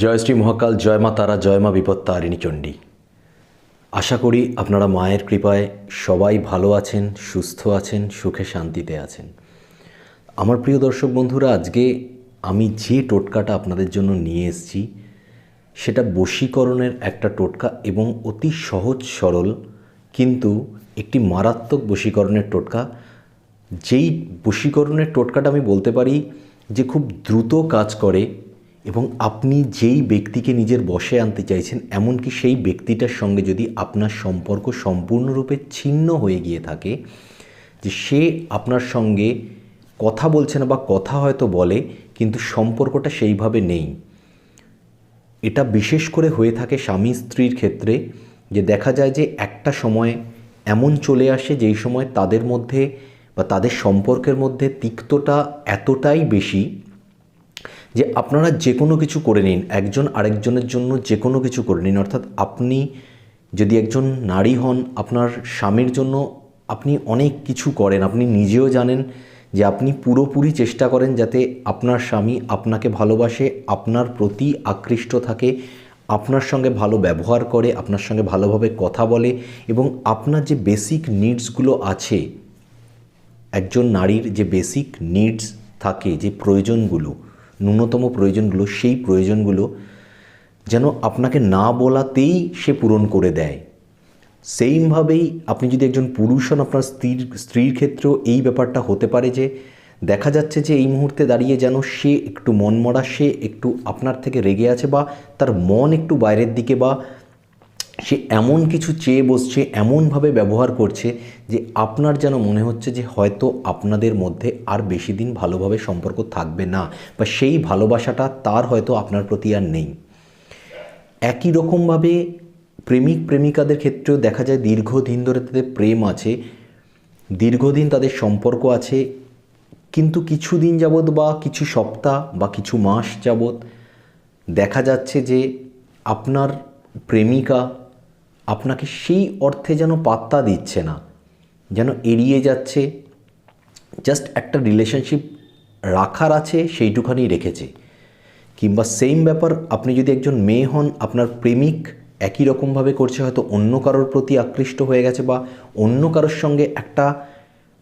জয় শ্রী মহাকাল, জয় মা তারা, জয় মা বিপত্তারিণী চণ্ডী। আশা করি আপনারা মায়ের কৃপায় সবাই ভালো আছেন, সুস্থ আছেন, সুখে শান্তিতে আছেন। আমার প্রিয় দর্শক বন্ধুরা, আজকে আমি যে টোটকাটা আপনাদের জন্য নিয়ে এসেছি, সেটা বশীকরণের একটা টোটকা এবং অতি সহজ সরল কিন্তু একটি মারাত্মক বশীকরণের টোটকা। যেই বশীকরণের টোটকাটা আমি বলতে পারি যে খুব দ্রুত কাজ করে এবং আপনি যেই ব্যক্তিকে নিজের বশে আনতে চাইছেন, এমনকি সেই ব্যক্তিটার সঙ্গে যদি আপনার সম্পর্ক সম্পূর্ণরূপে ছিন্ন হয়ে গিয়ে থাকে, যে সে আপনার সঙ্গে কথা বলছে না বা কথা হয়তো বলে, কিন্তু সম্পর্কটা সেইভাবে নেই। এটা বিশেষ করে হয়ে থাকে স্বামী স্ত্রীর ক্ষেত্রে, যে দেখা যায় যে একটা সময় এমন চলে আসে যেই সময় তাদের মধ্যে বা তাদের সম্পর্কের মধ্যে তিক্ততা এতটাই বেশি যে আপনারা যে কোনো কিছু করে নিন, একজন আরেকজনের জন্য যে কোনো কিছু করে নিন, অর্থাৎ আপনি যদি একজন নারী হন, আপনার স্বামীর জন্য আপনি অনেক কিছু করেন, আপনি নিজেও জানেন যে আপনি পুরোপুরি চেষ্টা করেন যাতে আপনার স্বামী আপনাকে ভালোবাসে, আপনার প্রতি আকৃষ্ট থাকে, আপনার সঙ্গে ভালো ব্যবহার করে, আপনার সঙ্গে ভালোভাবে কথা বলে এবং আপনার যে বেসিক নিডসগুলো আছে, একজন নারীর যে বেসিক নিডস থাকে, যে প্রয়োজনগুলো ন্যূনতম প্রয়োজনগুলো, সেই প্রয়োজনগুলো যেন আপনাকে না বলাতেই সে পূরণ করে দেয়। সেইমভাবেই আপনি যদি একজন পুরুষ হন, আপনার স্ত্রীর স্ত্রীর ক্ষেত্রেও এই ব্যাপারটা হতে পারে যে দেখা যাচ্ছে যে এই মুহূর্তে দাঁড়িয়ে যেন সে একটু মনমরা, সে একটু আপনার থেকে রেগে আছে বা তার মন একটু বাইরের দিকে বা সে এমন কিছু চেয়ে বসছে, এমনভাবে ব্যবহার করছে যে আপনার যেন মনে হচ্ছে যে হয়তো আপনাদের মধ্যে আর বেশি দিন ভালোভাবে সম্পর্ক থাকবে না বা সেই ভালোবাসাটা তার হয়তো আপনার প্রতি আর নেই। একই রকমভাবে প্রেমিক প্রেমিকাদের ক্ষেত্রেও দেখা যায় দীর্ঘদিন ধরে তাদের প্রেম আছে, দীর্ঘদিন তাদের সম্পর্ক আছে, কিন্তু কিছুদিন যাবৎ বা কিছু সপ্তাহ বা কিছু মাস যাবৎ দেখা যাচ্ছে যে আপনার প্রেমিকা আপনাকে সেই অর্থে যেন পাত্তা দিচ্ছে না, যেন এড়িয়ে যাচ্ছে। জাস্ট একটা রিলেশনশিপ রাখার আছে, সেইটুখানি রেখেছে। কিংবা সেম ব্যাপার, আপনি যদি একজন মেয়ে হন, আপনার প্রেমিক একই রকমভাবে করছে, হয়তো অন্য কারোর প্রতি আকৃষ্ট হয়ে গেছে বা অন্য কারোর সঙ্গে একটা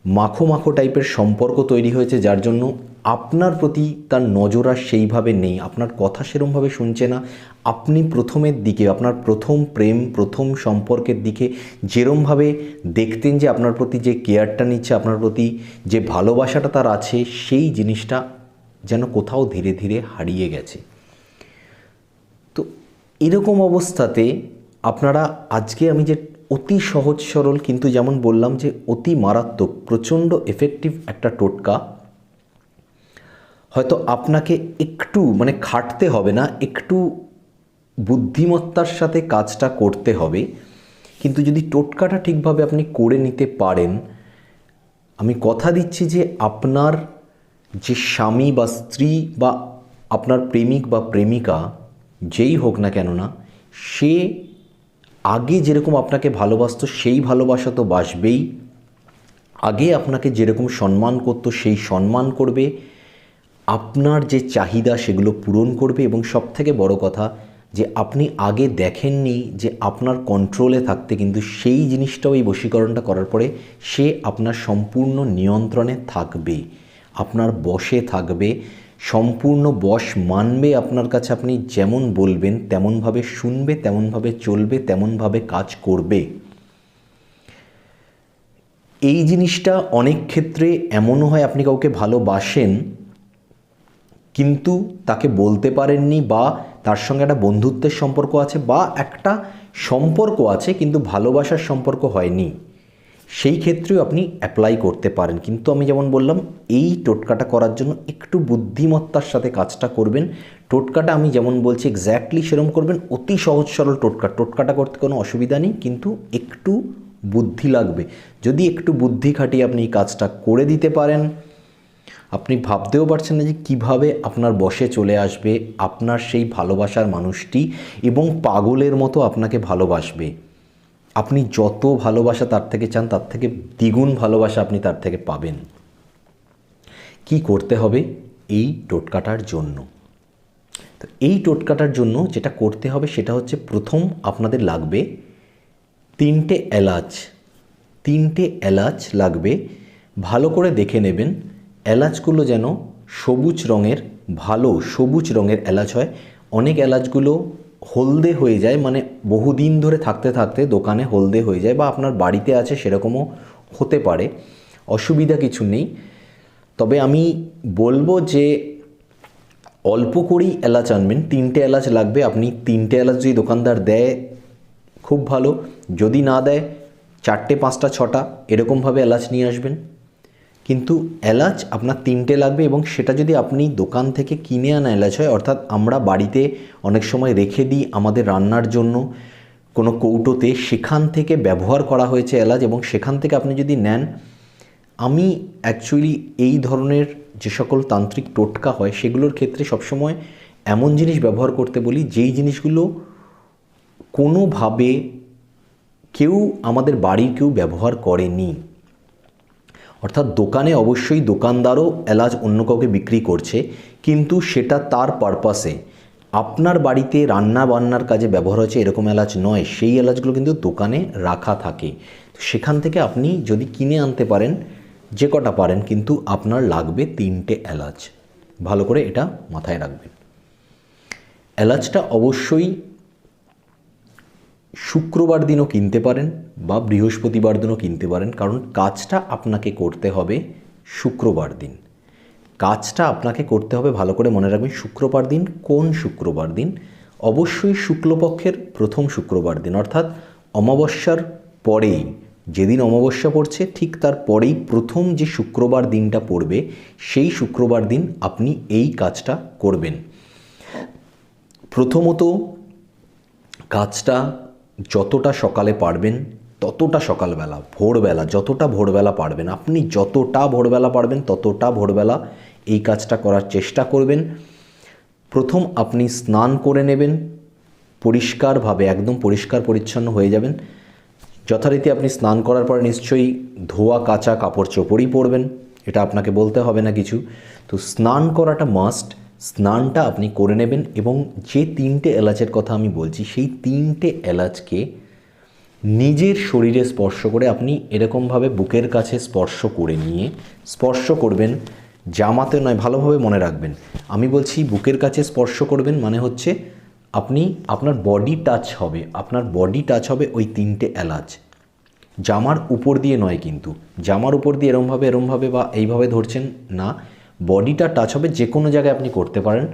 মাখো মাখো টাইপের সম্পর্ক তৈরি হয়েছে, যার জন্য আপনার প্রতি তার নজর আর সেইভাবে নেই, আপনার কথা সেরমভাবে শুনছে না। আপনি প্রথমের দিকে, আপনার প্রথম প্রেম, প্রথম সম্পর্কের দিকে যেরমভাবে দেখতেন যে আপনার প্রতি যে কেয়ারটা নিচ্ছে, আপনার প্রতি যে ভালোবাসাটা তার আছে, সেই জিনিসটা যেন কোথাও ধীরে ধীরে হারিয়ে গেছে। তো এরকম অবস্থাতে আপনারা আজকে আমি যে অতি সহজ সরল কিন্তু যেমন বললাম যে অতি মারাত্মক, প্রচণ্ড এফেক্টিভ একটা টোটকা হয়তো আপনাকে একটু মানে খাটতে হবে না, একটু বুদ্ধিমত্তার সাথে কাজটা করতে হবে। কিন্তু যদি টোটকাটা ঠিকভাবে আপনি করে নিতে পারেন, আমি কথা দিচ্ছি যে আপনার যে স্বামী বা স্ত্রী বা আপনার প্রেমিক বা প্রেমিকা, যেই হোক না কেন না, সে আগে যেরকম আপনাকে ভালোবাসতো, সেই ভালোবাসা তো বাসবেই। আগে আপনাকে যেরকম সম্মান করতো, সেই সম্মান করবে। আপনার যে চাহিদা সেগুলো পূরণ করবে এবং সবথেকে বড় কথা যে আপনি আগে দেখেননি যে আপনার কন্ট্রোলে থাকতে কিন্তু সেই জিনিসটাও এই বশীকরণটা করার পরে সে আপনার সম্পূর্ণ নিয়ন্ত্রণে থাকবে, আপনার বশে থাকবে, সম্পূর্ণ বশ মানবে আপনার কাছে আপনি যেমন বলবেন, তেমনভাবে শুনবে, তেমনভাবে চলবে, তেমনভাবে কাজ করবে। এই জিনিসটা অনেক ক্ষেত্রে এমনও হয় আপনি কাউকে ভালোবাসেন কিন্তু তাকে বলতে পারেননি বা তার সঙ্গে একটা বন্ধুত্বের সম্পর্ক আছে বা একটা সম্পর্ক আছে কিন্তু ভালোবাসার সম্পর্ক হয়নি। সেই ক্ষেত্রেও আপনি অ্যাপ্লাই করতে পারেন। কিন্তু আমি যেমন বললাম, এই টোটকাটা করার জন্য একটু বুদ্ধিমত্তার সাথে কাজটা করবেন। টোটকাটা আমি যেমন বলছি এক্স্যাক্টলি সেরম করবেন, অতি সহজ সরল টোটকা। টোটকাটা করতে কোনো অসুবিধা নেই, কিন্তু একটু বুদ্ধি লাগবে। যদি একটু বুদ্ধি খাটিয়ে আপনি এই কাজটা করে দিতে পারেন আপনি ভাবতেও পারছেন না যে কীভাবে আপনার বসে চলে আসবে, আপনার সেই ভালোবাসার মানুষটি এবং পাগলের মতো আপনাকে ভালোবাসবে। আপনি যত ভালোবাসা তার থেকে চান, তার থেকে দ্বিগুণ ভালোবাসা আপনি তার থেকে পাবেন। কি করতে হবে? এই টোটকাটার জন্য। তো এই টোটকাটার জন্য যেটা করতে হবে সেটা হচ্ছে প্রথম আপনাদের লাগবে তিনটে এলাচ। তিনটে এলাচ লাগবে। ভালো করে দেখে নেবেন এলাচগুলো যেন সবুজ রঙের, ভালো সবুজ রঙের এলাচ হয়। অনেক এলাচগুলো হলদে হয়ে যায় মানে বহুদিন ধরে থাকতে থাকতে দোকানে হলদে হয়ে যায় বা আপনার বাড়িতে আছে সেরকমও হতে পারে, অসুবিধা কিছু নেই। তবে আমি বলব যে অল্প করেই এলাচ আনবেন, তিনটে এলাচ লাগবে, আপনি তিনটে এলাচ যদি দোকানদার দেয়, খুব ভালো। যদি না দেয়, চারটে, পাঁচটা, ছটা, এরকমভাবে এলাচ নিয়ে আসবেন। কিন্তু এলাচ আপনার তিনটে লাগবে এবং সেটা যদি আপনি দোকান থেকে কিনে আনা এলাচ হয়, অর্থাৎ আমরা বাড়িতে অনেক সময় রেখে দিই আমাদের রান্নার জন্য, কোনো কৌটোতে, সেখান থেকে ব্যবহার করা হয়েছে এলাচ এবং সেখান থেকে আপনি যদি নেন, আমি অ্যাকচুয়ালি এই ধরনের যে সকল তান্ত্রিক টোটকা হয়, সেগুলোর ক্ষেত্রে সবসময় এমন জিনিস ব্যবহার করতে বলি, যেই জিনিসগুলো কোনোভাবে কেউ আমাদের বাড়ির কেউ ব্যবহার করেনি। অর্থাৎ দোকানে অবশ্যই দোকানদারও এলাচ অন্য কাউকে বিক্রি করছে, কিন্তু সেটা তার পারপাসে আপনার বাড়িতে রান্না বান্নার কাজে ব্যবহার হচ্ছে এরকম এলাচ নয়, সেই এলাচগুলো কিন্তু দোকানে রাখা থাকে। সেখান থেকে আপনি যদি কিনে আনতে পারেন, যে কটা পারেন, কিন্তু আপনার লাগবে তিনটে এলাচ। ভালো করে এটা মাথায় রাখবেন। এলাচটা অবশ্যই শুক্রবার দিনও কিনতে পারেন বা বৃহস্পতিবার দিনও কিনতে পারেন, কারণ কাজটা আপনাকে করতে হবে শুক্রবার দিন। কাজটা আপনাকে করতে হবে, ভালো করে মনে রাখবেন, শুক্রবার দিন, কোন শুক্রবার দিন? অবশ্যই শুক্লপক্ষের প্রথম শুক্রবার দিন, অর্থাৎ অমাবস্যার পরেই, যেদিন অমাবস্যা পড়ছে, ঠিক তার পরেই প্রথম যে শুক্রবার দিনটা পড়বে, সেই শুক্রবার দিন আপনি এই কাজটা করবেন। প্রথমত কাজটা যতটা সকালে পারবেন, ততটা সকালবেলা, ভোরবেলা, যতটা ভোরবেলা পারবেন, আপনি যতটা ভোরবেলা পারবেন, ততটা ভোরবেলা এই কাজটা করার চেষ্টা করবেন। প্রথম আপনি স্নান করে নেবেন, পরিষ্কারভাবে, একদম পরিষ্কার পরিচ্ছন্ন হয়ে যাবেন। যথারীতি আপনি স্নান করার পরে নিশ্চয়ই ধোয়া, কাঁচা কাপড় চোপড়ই পরবেন, এটা আপনাকে বলতে হবে না কিছু। তো স্নান করাটা মাস্ট স্নানটা আপনি করে নেবেন এবং যে তিনটে এলাচের কথা আমি বলছি, সেই তিনটে এলাচকে নিজের শরীরে স্পর্শ করে আপনি এরকমভাবে বুকের কাছে স্পর্শ করে নিয়ে স্পর্শ করবেন, জামাতে নয়, ভালোভাবে মনে রাখবেন। আমি বলছি বুকের কাছে স্পর্শ করবেন মানে হচ্ছে আপনি, আপনার বডি টাচ হবে, আপনার বডি টাচ হবে ওই তিনটে এলাচ। জামার উপর দিয়ে নয় কিন্তু, জামার উপর দিয়ে এরমভাবে এরমভাবে বা এইভাবে ধরছেন না বডিটা টাচ হবে যে কোনো জায়গায় আপনি করতে পারেন।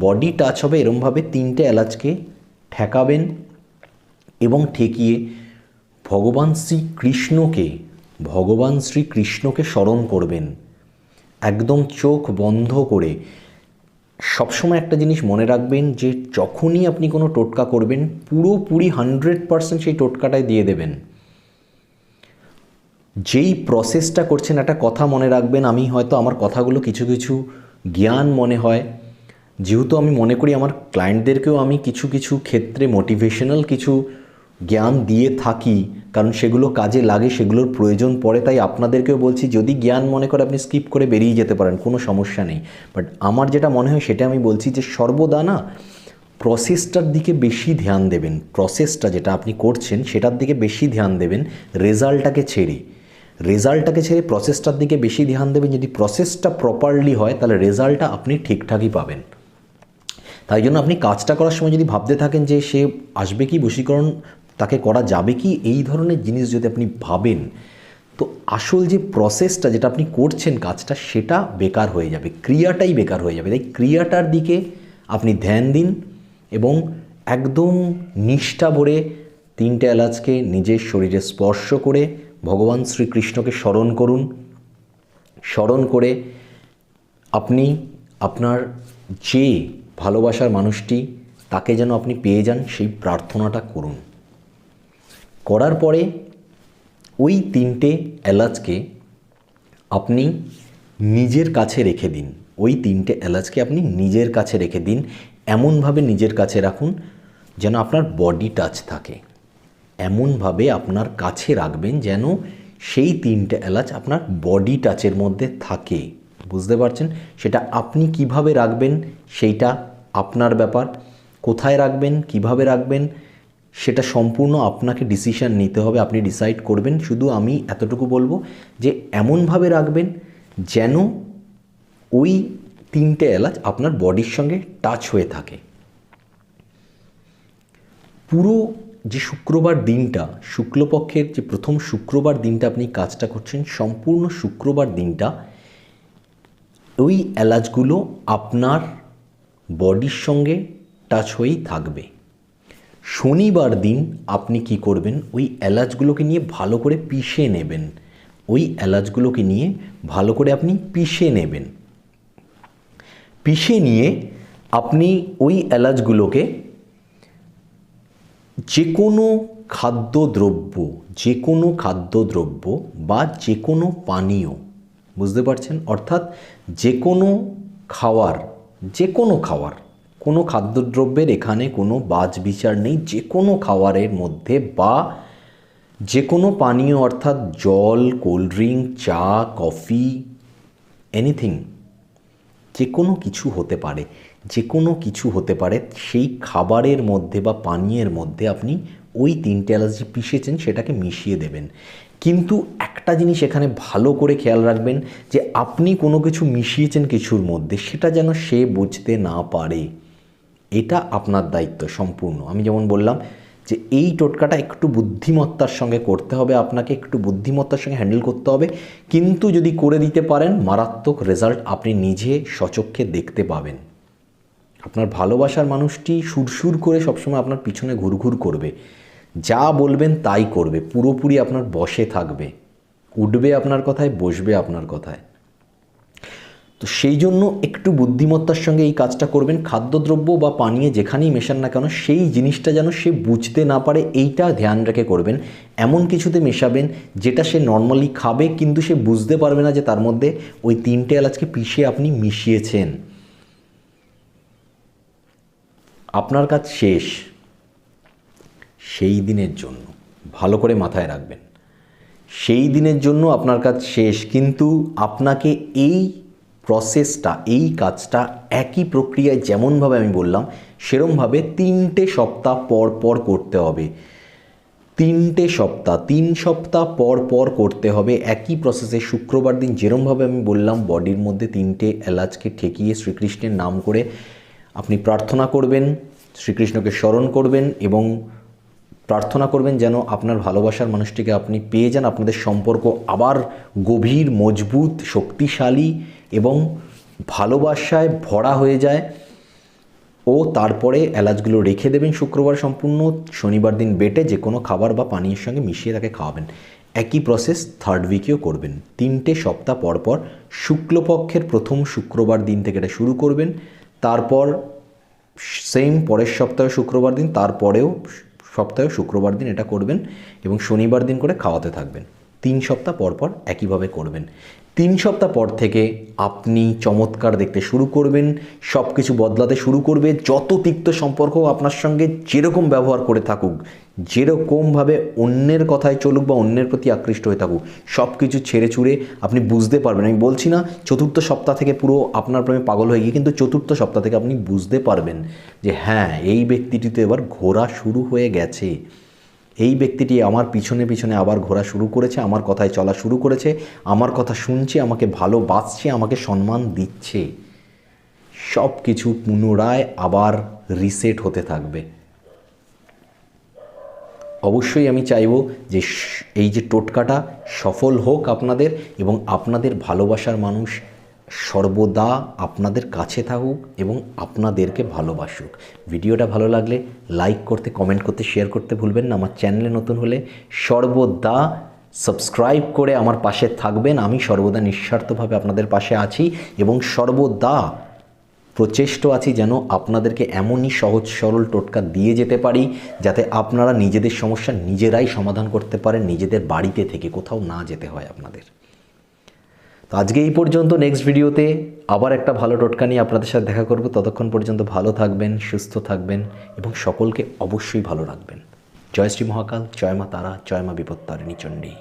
বডি টাচ হবে এরমভাবে তিনটে এলাচকে ঠেকাবেন এবং ঠেকিয়ে ভগবান শ্রীকৃষ্ণকে ভগবান শ্রীকৃষ্ণকে স্মরণ করবেন। একদম চোখ বন্ধ করে সবসময় একটা জিনিস মনে রাখবেন যে যখনই আপনি কোনো টোটকা করবেন, পুরোপুরি হান্ড্রেড পারসেন্ট সেই টোটকাটাই দিয়ে দেবেন। যেই প্রসেসটা করছেন, একটা কথা মনে রাখবেন, আমি হয়তো আমার কথাগুলো কিছু কিছু জ্ঞান মনে হয়। যেহেতু আমি মনে করি আমার ক্লায়েন্টদেরকেও আমি কিছু কিছু ক্ষেত্রে মোটিভেশনাল কিছু জ্ঞান দিয়ে থাকি, কারণ সেগুলো কাজে লাগে, সেগুলোর প্রয়োজন পড়ে, তাই আপনাদেরকেও বলছি, যদি জ্ঞান মনে করে আপনি স্কিপ করে বেরিয়ে যেতে পারেন, কোনো সমস্যা নেই। বাট আমার যেটা মনে হয়, সেটা আমি বলছি যে সর্বদা না প্রসেসটার দিকে বেশি ধ্যান দেবেন। প্রসেসটা যেটা আপনি করছেন, সেটার দিকে বেশি ধ্যান দেবেন, রেজাল্টটাকে ছেড়ে। রেজাল্টটাকে ছেড়ে প্রসেসটার দিকে বেশি ধ্যান দেবেন। যদি প্রসেসটা প্রপারলি হয়, তাহলে রেজাল্টটা আপনি ঠিকঠাকই পাবেন। তাই জন্য আপনি কাজটা করার সময় যদি ভাবতে থাকেন যে সে আসবে কি, বশীকরণ তাকে করা যাবে কি, এই ধরনের জিনিস যদি আপনি ভাবেন, তো আসল যে প্রসেসটা যেটা আপনি করছেন কাজটা, সেটা বেকার হয়ে যাবে। ক্রিয়াটাই বেকার হয়ে যাবে। তাই ক্রিয়াটার দিকে আপনি ধ্যান দিন এবং একদম নিষ্ঠা ভরে তিনটে এলাচকে নিজের শরীরে স্পর্শ করে ভগবান শ্রীকৃষ্ণকে স্মরণ করুন। স্মরণ করে আপনি আপনার যে ভালোবাসার মানুষটি তাকে যেন আপনি পেয়ে যান, সেই প্রার্থনাটা করুন। করার পরে ওই তিনটে এলাচকে আপনি নিজের কাছে রেখে দিন। ওই তিনটে এলাচকে আপনি নিজের কাছে রেখে দিন। এমনভাবে নিজের কাছে রাখুন যেন আপনার বডি টাচ থাকে। এমনভাবে আপনার কাছে রাখবেন যেন সেই তিনটে এলাচ আপনার বডি টাচের মধ্যে থাকে। বুঝতে পারছেন? সেটা আপনি কীভাবে রাখবেন, সেইটা আপনার ব্যাপার। কোথায় রাখবেন, কীভাবে রাখবেন, সেটা সম্পূর্ণ আপনাকে ডিসিশন নিতে হবে, আপনি ডিসাইড করবেন। শুধু আমি এতটুকু বলব যে এমনভাবে রাখবেন যেন ওই তিনটে এলাচ আপনার বডির সঙ্গে টাচ হয়ে থাকে। পুরো যে শুক্রবার দিনটা, শুক্লপক্ষের যে প্রথম শুক্রবার দিনটা আপনি কাজটা করছেন, সম্পূর্ণ শুক্রবার দিনটা, ওই এলাচগুলো আপনার বডির সঙ্গে টাচ হয়েই থাকবে। শনিবার দিন আপনি কি করবেন, ওই এলাচগুলোকে নিয়ে ভালো করে পিষে নেবেন। ওই এলাচগুলোকে নিয়ে ভালো করে আপনি পিষে নেবেন। পিষে নিয়ে আপনি ওই এলাচগুলোকে যে কোনো খাদ্যদ্রব্য যে কোনো খাদ্যদ্রব্য বা যে কোনো পানীয়, বুঝতে পারছেন? অর্থাৎ যে কোনো খাওয়ার যে কোনো খাওয়ার, কোনো খাদ্যদ্রব্যের এখানে কোনো বাজ বিচার নেই। যে কোনো খাওয়ারের মধ্যে বা যে কোনো পানীয়, অর্থাৎ জল, কোল্ড ড্রিঙ্ক, চা, কফি, এনিথিং যে কোনো কিছু হতে পারে। যে কোনো কিছু হতে পারে, সেই খাবারের মধ্যে বা পানীয়ের মধ্যে আপনি ওই তিনটে এলাচ যে পিষেছেন, সেটাকে মিশিয়ে দেবেন। কিন্তু একটা জিনিস এখানে ভালো করে খেয়াল রাখবেন যে আপনি কোনো কিছু মিশিয়েছেন কিছুর মধ্যে, সেটা যেন সে বুঝতে না পারে। এটা আপনার দায়িত্ব সম্পূর্ণ। আমি যেমন বললাম যে এই টোটকাটা একটু বুদ্ধিমত্তার সঙ্গে করতে হবে, আপনাকে একটু বুদ্ধিমত্তার সঙ্গে হ্যান্ডেল করতে হবে। কিন্তু যদি করে দিতে পারেন, মারাত্মক রেজাল্ট আপনি নিজে সচক্ষে দেখতে পাবেন। আপনার ভালোবাসার মানুষটি সুরসুর করে সবসময় আপনার পিছনে ঘুরঘুর করবে। যা বলবেন তাই করবে। পুরোপুরি আপনার বসে থাকবে। উঠবে আপনার কথায়, বসবে আপনার কথায়। তো সেই জন্য একটু বুদ্ধিমত্তার সঙ্গে এই কাজটা করবেন। খাদ্যদ্রব্য বা পানীয় যেখানেই মেশান না কেন, সেই জিনিসটা যেন সে বুঝতে না পারে, এইটা ধ্যান রেখে করবেন। এমন কিছুতে মেশাবেন যেটা সে নর্মালি খাবে, কিন্তু সে বুঝতে পারবে না যে তার মধ্যে ওই তিনটে এলাচকে পিষে আপনি মিশিয়েছেন। আপনার কাজ শেষ, সেই দিনের জন্য ভালো করে মাথায় রাখবেন। সেই দিনের জন্য আপনার কাজ শেষ, কিন্তু আপনাকে এই প্রসেসটা এই কাজটা একই প্রক্রিয়ায় যেমনভাবে আমি বললাম, সেরমভাবে তিনটে সপ্তাহ পর পর করতে হবে। তিনটে সপ্তাহ, তিন সপ্তাহ পর পর করতে হবে। একই প্রসেসে শুক্রবার দিন যেরমভাবে আমি বললাম বডির মধ্যে তিনটে এলাচকে ঠেকিয়ে শ্রীকৃষ্ণের নাম করে আপনি প্রার্থনা করবেন, শ্রীকৃষ্ণকে স্মরণ করবেন এবং প্রার্থনা করবেন যেন আপনার ভালোবাসার মানুষটিকে আপনি পেয়ে যান, আপনাদের সম্পর্ক আবার গভীর, মজবুত, শক্তিশালী এবং ভালোবাসায় ভরা হয়ে যায়। ও তারপরে এলাচগুলো রেখে দেবেন শুক্রবার সম্পূর্ণ, শনিবার দিন বেটে যে কোনো খাবার বা পানীয়ের সঙ্গে মিশিয়ে তাকে খাওয়াবেন। একই প্রসেস থার্ড উইকেও করবেন। তিনটে সপ্তাহ পর পর শুক্লপক্ষের প্রথম শুক্রবার দিন থেকে এটা শুরু করবেন। তারপর সেম পরের সপ্তাহে শুক্রবার দিন, তারপরেও সপ্তাহে শুক্রবার দিন এটা করবেন এবং শনিবার দিন করে খাওয়াতে থাকবেন। তিন সপ্তাহ পরপর পর একইভাবে করবেন। তিন সপ্তাহ পর থেকে আপনি চমৎকার দেখতে শুরু করবেন সব কিছু বদলাতে শুরু করবে, যত তিক্ত সম্পর্ক আপনার সঙ্গে যেরকম ব্যবহার করে থাকুক, যেরকমভাবে অন্যের কথায় চলুক বা অন্যের প্রতি আকৃষ্ট হয়ে থাকুক সব কিছু ছেড়ে ছুড়ে আপনি বুঝতে পারবেন। আমি বলছি না, চতুর্থ সপ্তাহ থেকে পুরো আপনার প্রেমে পাগল হয়ে গিয়ে কিন্তু চতুর্থ সপ্তাহ থেকে আপনি বুঝতে পারবেন যে হ্যাঁ এই ব্যক্তিটি তো এবার ঘোরা শুরু হয়ে গেছে। এই ব্যক্তিটি আমার পিছনে পিছনে আবার ঘোরা শুরু করেছে, আমার কথায় চলা শুরু করেছে, আমার কথা শুনছে, আমাকে ভালোবাসছে, আমাকে সম্মান দিচ্ছে। সব কিছু পুনরায় আবার রিসেট হতে থাকবে। অবশ্যই আমি চাইব যে এই যে টোটকাটা সফল হোক আপনাদের এবং আপনাদের ভালোবাসার মানুষ সর্বদা আপনাদের কাছে থাকুক এবং আপনাদেরকে ভালোবাসুক। ভিডিওটা ভালো লাগলে লাইক করতে কমেন্ট করতে শেয়ার করতে ভুলবেন না। আমার চ্যানেলে নতুন হলে সর্বদা সাবস্ক্রাইব করে আমার পাশে থাকবেন। আমি সর্বদা নিঃস্বার্থভাবে আপনাদের পাশে আছি এবং সর্বদা প্রচেষ্ট আছি যেন আপনাদেরকে এমনই সহজ, সরল টোটকা দিয়ে যেতে পারি যাতে আপনারা নিজেদের সমস্যা নিজেরাই সমাধান করতে পারেন, নিজেদের বাড়িতে থেকে কোথাও না যেতে হয় আপনাদের। তো আজকে এই পর্যন্ত নেক্সট ভিডিওতে আবার একটা ভালো টোটকা নিয়ে আপনাদের সাথে দেখা করব। ততক্ষণ পর্যন্ত ভালো থাকবেন, সুস্থ থাকবেন এবং সকলকে অবশ্যই ভালো রাখবেন। জয় শ্রী মহাকাল, জয় মা তারা, জয় মা বিপত্তারিণী চণ্ডী।